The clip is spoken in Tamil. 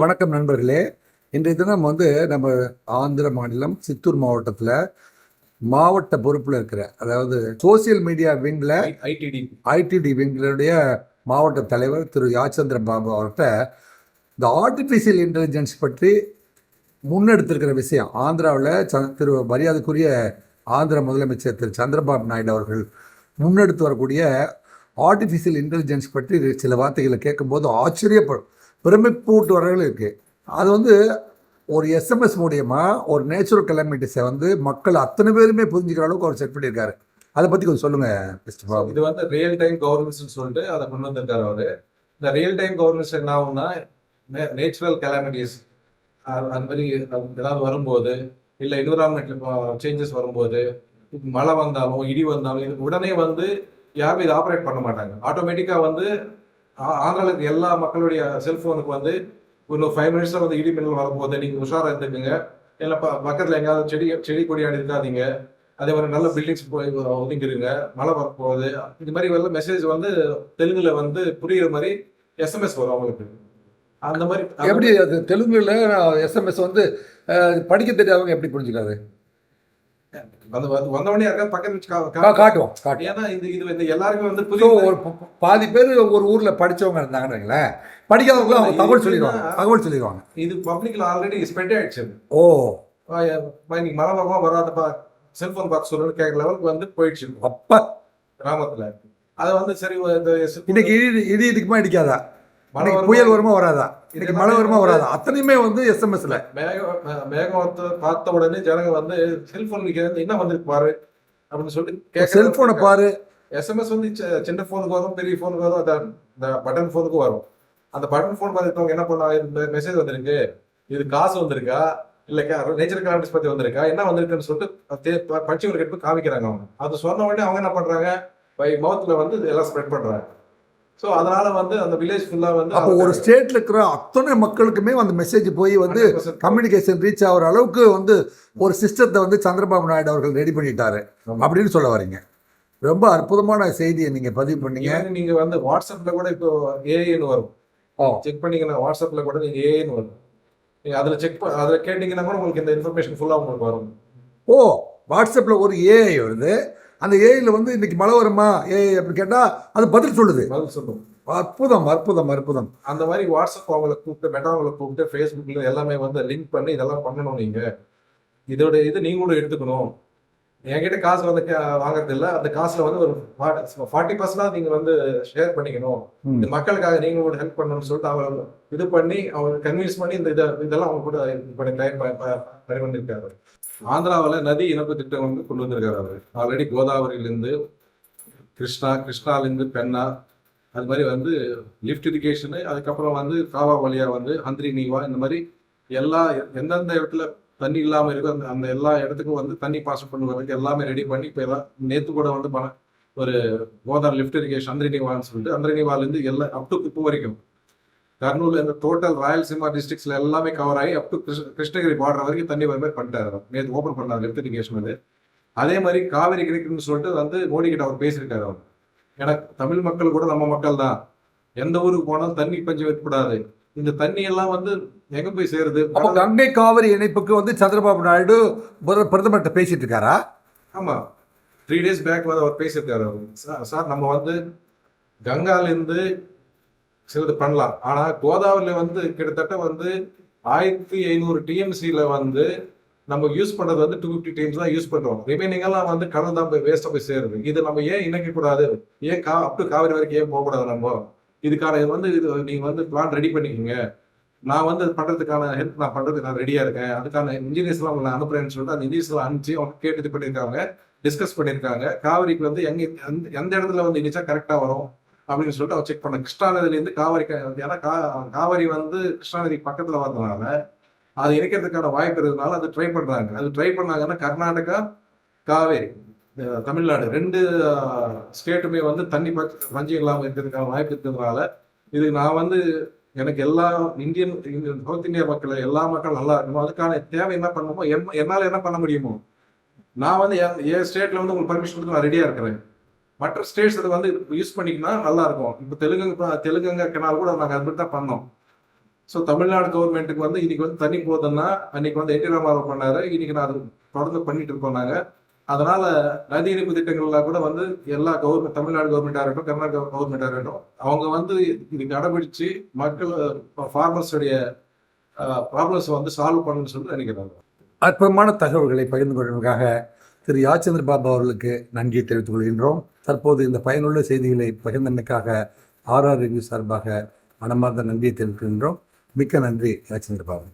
வணக்கம் நண்பர்களே. இன்றைய தினம் வந்து நம்ம ஆந்திர மாநிலம் சித்தூர் மாவட்டத்தில் மாவட்ட பொறுப்பில் இருக்கிற அதாவது சோசியல் மீடியா விங்கில் ஐடிடி ஐடிடி விங்களுடைய மாவட்ட தலைவர் திரு யாச்சந்திர பாபு அவர்கிட்ட இந்த ஆர்டிஃபிஷியல் இன்டெலிஜென்ஸ் பற்றி முன்னெடுத்திருக்கிற விஷயம். ஆந்திராவில் ச திரு மரியாதைக்குரிய ஆந்திர முதலமைச்சர் திரு சந்திரபாபு நாயுடு அவர்கள் முன்னெடுத்து வரக்கூடிய ஆர்டிஃபிஷியல் இன்டெலிஜென்ஸ் பற்றி சில வார்த்தைகளை கேட்கும்போது ஆச்சரியப்படும். பிரமிப்பூட்டு வரங்கள் இருக்குது அது வந்து ஒரு எஸ்எம்எஸ் மூலியமா ஒரு நேச்சுரல் கிளமிட்டிஸை வந்து மக்கள் அத்தனை பேருமே புரிஞ்சுக்கிற அளவுக்கு அவர் செட் பண்ணியிருக்காரு. அதை பற்றி கொஞ்சம் சொல்லுங்கள் இது வந்து ரியல் டைம் கவர்னன்ஸ் சொல்லிட்டு அதை கொண்டு வந்திருக்காரு அவரு. இந்த ரியல் டைம் கவர்னன்ஸ் என்ன ஆகும்னா நேச்சுரல் கலாமிட்டிஸ் அந்த மாதிரி ஏதாவது வரும்போது இல்லை என்விரான்மெண்ட்ல சேஞ்சஸ் வரும்போது மழை வந்தாலும் இடி வந்தாலும் இது உடனே வந்து யாரும் இதை ஆப்ரேட் பண்ண மாட்டாங்க. ஆட்டோமேட்டிக்காக வந்து ஆ- ஆந்திரால இருக்க எல்லா மக்களுடைய செல்போனுக்கு வந்து இன்னும் ஃபைவ் மினிட்ஸில் வந்து இடி மின்னல் வரும்போது நீங்கள் உஷாராக இருந்துக்குங்க. இல்லை ப பக்கத்தில் எங்கேயாவது செடி செடி கொடியாடி இருக்காதீங்க அதே மாதிரி நல்ல பில்டிங்ஸ் போய் ஒதுங்கிருங்க. மழை வரப்போகுது. இந்த மாதிரி வரல மெசேஜ் வந்து தெலுங்குல வந்து புரியுற மாதிரி எஸ்எம்எஸ் வரும் அவங்களுக்கு. அந்த மாதிரி எப்படி அது தெலுங்குல எஸ்எம்எஸ் வந்து படிக்க தெரியாதவங்க எப்படி புரிஞ்சுக்காது அந்த வந்து வந்தவொடனே யாருக்காவது வச்சு கா- காட்டுவோம் காட்டுவோம். ஏன்னா இது இது எல்லாருக்கும் வந்து ஸோ புரியுது ஒரு ப- ப- பாதி பேர் ஒரு ஊர்ல படிச்சவங்க இருந்தாங்கன்னு வைங்களேன். படிக்காதவங்க அவங்க தகவல் சொல்லிடுவாங்க தகவல் சொல்லிடுவாங்க. இது பப்ளிக்ல ஆல்ரெடி ஸ்ப்ரெட் ஆயிடுச்சு. ஓ. இன்னைக்கு மழை வருமா வராதப்பா. செல்போன் பார்த்து சொல்லணும்னு கேட்குற லெவலுக்கு வந்து போயிடுச்சு. அப்பா. கிராமத்துல. அது வந்து சரி இன்னைக்கு இடி இடி இடிக்குமா இடிக்காதா? இன்னைக்கு? புயல் வருமா வராதா? இன்னைக்கு மழை வருமா வராதா? அத்தனையுமே வந்து எஸ்எம்எஸ்ல மேகம் மேகத்தை பார்த்த உடனே ஜனங்க வந்து செல்போன் என்ன வந்திருக்கு பாரு? அப்படின்னு சொல்லிட்டு செல்போனை பாரு. எஸ்எம்எஸ் வந்து சின்ன ஃபோனுக்கு வரும் பெரிய ஃபோனுக்கு வரும் அந்த இந்த பட்டன் ஃபோனுக்கு வரும். அந்த பட்டன் ஃபோன் பார்த்துட்டவங்க என்ன இந்த மெசேஜ் வந்திருக்கு. இது காசு வந்திருக்கா? இல்ல நேச்சர் கலாமிட்டிஸ் பத்தி வந்திருக்கா? என்ன வந்திருக்குன்னு சொல்லிட்டு தே- ப- படிச்சவங்களுக்கு எடுத்து காமிக்கிறாங்க அவங்க. அது சொன்ன உடனே அவங்க என்ன பண்றாங்க? பை மவுத்ல வந்து எல்லாம் ஸ்ப்ரெட் பண்றாங்க. ஸோ அதனால வந்து அந்த வில்லேஜ் ஃபுல்லா வந்து அப்போ ஒரு ஸ்டேட்ல இருக்கிற அத்தனை மக்களுக்குமே அந்த மெசேஜ் போய் வந்து 100% கம்யூனிகேஷன் ரீச் ஆகிற அளவுக்கு வந்து ஒரு சிஸ்டத்தை வந்து சந்திரபாபு நாயுடு அவர்கள் ரெடி பண்ணிட்டாரு. அப்படின்னு சொல்ல வரீங்க. ரொம்ப அற்புதமான செய்தியை நீங்க பதிவு பண்ணீங்க. even நீங்க வந்து வாட்ஸ்அப்ல கூட இப்போ ஏஐன்னு வரும். செக் பண்ணீங்கன்னா வாட்ஸ்அப்ல கூட நீங்க ஏஐன்னு வரும். நீங்க அதுல செக் அதுல கேட்டீங்கன்னா கூட உங்களுக்கு இந்த இன்ஃபர்மேஷன் ஃபுல்லா உங்களுக்கு வரும். ஓ வாட்ஸ்அப்ல ஒரு ஏஐ வருது. அந்த ஏஐல வந்து இன்னைக்கு மழை வருமா? ஏஐ அப்படி கேட்டா அது பதில் சொல்லுது. பதில் சொல்லும். அற்புதம் அற்புதம் அற்புதம். அந்த மாதிரி வாட்ஸ்அப் அவங்கள கூப்பிட்டு மெட்டா அவங்கள கூப்பிட்டு ஃபேஸ்புக்ல எல்லாமே வந்து லிங்க் பண்ணி இதெல்லாம் பண்ணணும் நீங்க. இதோட இது நீங்களும் எடுத்துக்கணும். என்கிட்ட காசு வந்து வாங்குறது இல்ல. அந்த காசுல வந்து ஒரு ஃபார்ட்டி பர்சன்ட் நீங்க வந்து ஷேர் பண்ணிக்கணும். இந்த மக்களுக்காக நீங்க கூட ஹெல்ப் பண்ணணும்னு சொல்லிட்டு அவங்க இது பண்ணி அவங்க கன்வின்ஸ் பண்ணி இந்த இதை இதெல்லாம் அவங்க கூட இது பண்ணி டைம் ட்ரை பண்ணியிருக்காரு ஆந்திராவில் நதி இணைப்பு திட்டம் வந்து கொண்டு வந்திருக்காரு அவர். ஆல்ரெடி கோதாவரியிலேருந்து கிருஷ்ணா கிருஷ்ணாலேருந்து பெண்ணா அது மாதிரி வந்து லிஃப்ட் இரிகேஷனு அதுக்கப்புறம் வந்து காவா வழியா வந்து ஹந்திரி நீவா இந்த மாதிரி எல்லா எந்தெந்த இடத்துல தண்ணி இல்லாமல் இருக்கும் அந்த அந்த எல்லா இடத்துக்கும் வந்து தண்ணி பாஸ் பண்ணுறதுக்கு எல்லாமே ரெடி பண்ணி இப்போ எல்லாம் நேற்று கூட வந்து பண ஒரு கோதார் லிஃப்ட் இரிகேஷன் ஹந்திரி சொல்லிட்டு ஹந்திரி நீவாலேருந்து எல்லா அப் டு இப்போ வரைக்கும். கர்னூல் இந்த டோட்டல் ராயல்சீமா டிஸ்ட்ரிக்ஸ்ல எல்லாமே கவர் ஆகி அப் டு கிருஷ்ணகிரி பார்டர் வரைக்கும் தண்ணி வர மாதிரி பண்ணிட்டாரு நேற்று ஓப்பன் பண்ணார் லிஃப்ட் இரிகேஷன் அது அதே மாதிரி காவிரி கிடைக்குன்னு சொல்லிட்டு வந்து மோடி கிட்ட அவர் பேசியிருக்காரு அவர். ஏன்னா தமிழ் மக்கள் கூட நம்ம மக்கள் தான் எந்த ஊருக்கு போனாலும் தண்ணி பஞ்சம் ஏற்படாது. இந்த தண்ணி எல்லாம் வந்து எங்க போய் சேருது? அப்போ கங்கை காவிரி இணைப்புக்கு வந்து சந்திரபாபு நாயுடு பிரத- பிரதமர்கிட்ட பேசிட்டு இருக்காரா? ஆமா. த்ரீ டேஸ் பேக் வந்து அவர் பேசியிருக்காரு சார் சார் நம்ம வந்து கங்காலேருந்து சிலது பண்ணலாம். ஆனா கோதாவரியில வந்து கிட்டத்தட்ட வந்து ஆயிரத்தி ஐநூறு டிஎம்சியில வந்து நம்ம யூஸ் பண்றது வந்து டூ ஃபிஃப்டி டீம்ஸ் தான் யூஸ் பண்றோம். ரிமைனிங் எல்லாம் வந்து கடல் தான் போய் வேஸ்டா போய் சேருது. இது நம்ம ஏன் இணைக்க கூடாது ஏன் கா அப் டு காவிரி வரைக்கும் ஏன் போகக்கூடாது நம்ம? இதுக்கான இது வந்து இது நீங்கள் வந்து பிளான் ரெடி பண்ணிக்கோங்க. நான் வந்து அது ஹெல்ப் நான் பண்ணுறதுக்கு நான் ரெடியாக இருக்கேன். அதுக்கான இன்ஜினியர்ஸ்லாம் உங்களை அனுப்புறேன்னு சொல்லிட்டு அந்த இன்ஜினியர்ஸ் அனுப்பிச்சு அவங்க கேட்டு இது பண்ணியிருக்காங்க. டிஸ்கஸ் பண்ணியிருக்காங்க. காவிரிக்கு வந்து எங்கே எந்த எந்த இடத்துல வந்து இனிச்சா கரெக்டாக வரும் அப்படின்னு சொல்லிட்டு அவர் செக் பண்ண கிருஷ்ணா நதியிலேருந்து காவிரி ஏன்னா கா- காவிரி வந்து கிருஷ்ணா நதி பக்கத்துல வந்ததுனால அது இணைக்கிறதுக்கான வாய்ப்பு இருக்கிறதுனால அது ட்ரை பண்ணுறாங்க அது ட்ரை பண்ணாங்கன்னா கர்நாடகா காவேரி. தமிழ்நாடு ரெண்டு ஸ்டேட்டுமே வந்து தண்ணி பஞ்ச- பஞ்சம் இல்லாமல் இருக்கிறதுக்கான வாய்ப்பு இருக்கிறதுனால இது நான் வந்து எனக்கு எல்லா இந்தியன் சவுத் இந்தியா மக்கள் எல்லா மக்கள் நல்லா இருக்கணும். அதுக்கான தேவை என்ன பண்ணணுமோ எம்- என்னால் என்ன பண்ண முடியுமோ நான் வந்து என் என் ஸ்டேட்ல வந்து உங்களுக்கு பர்மிஷன் கொடுத்து நான் ரெடியாக இருக்கிறேன். மற்ற ஸ்டேட்ஸ் அதை வந்து யூஸ் பண்ணிக்கினா நல்லா இருக்கும். இப்போ தெலுங்கு தெலுங்கங்க கெனால் கூட நாங்கள் அது மாதிரி தான் பண்ணோம். ஸோ தமிழ்நாடு கவர்மெண்ட்டுக்கு வந்து இன்னைக்கு வந்து தண்ணி போகுதுன்னா அன்னைக்கு வந்து என்டி ராமாராவ் பண்ணாரு. இன்னைக்கு நான் அது தொடர்ந்து பண்ணிட்டு இருக்கோம் நாங்கள் அதனால நதி இணைப்பு திட்டங்கள்லாம் கூட வந்து எல்லா கவர்மெண்ட் தமிழ்நாடு கவர்மெண்டா இருக்கட்டும் கர்நாடகா கவர்மெண்டா இருக்கட்டும் அவங்க வந்து இது கடைபிடிச்சு மக்கள் ஃபார்மர்ஸுடைய ப்ராப்ளம்ஸ் வந்து சால்வ் பண்ணணும்னு சொல்லி நினைக்கிறாங்க. அற்புதமான தகவல்களை பகிர்ந்து கொள்வதற்காக திரு யாச்சந்திர பாபு அவர்களுக்கு நன்றியை தெரிவித்துக் கொள்கின்றோம். தற்போது இந்த பயனுள்ள செய்திகளை பகிர்ந்தமைக்காக ஆர்ஆர் ரிவ்யூ சார்பாக மனமார்ந்த நன்றியை தெரிவிக்கின்றோம். மிக்க நன்றி யாச்சந்திர பாபு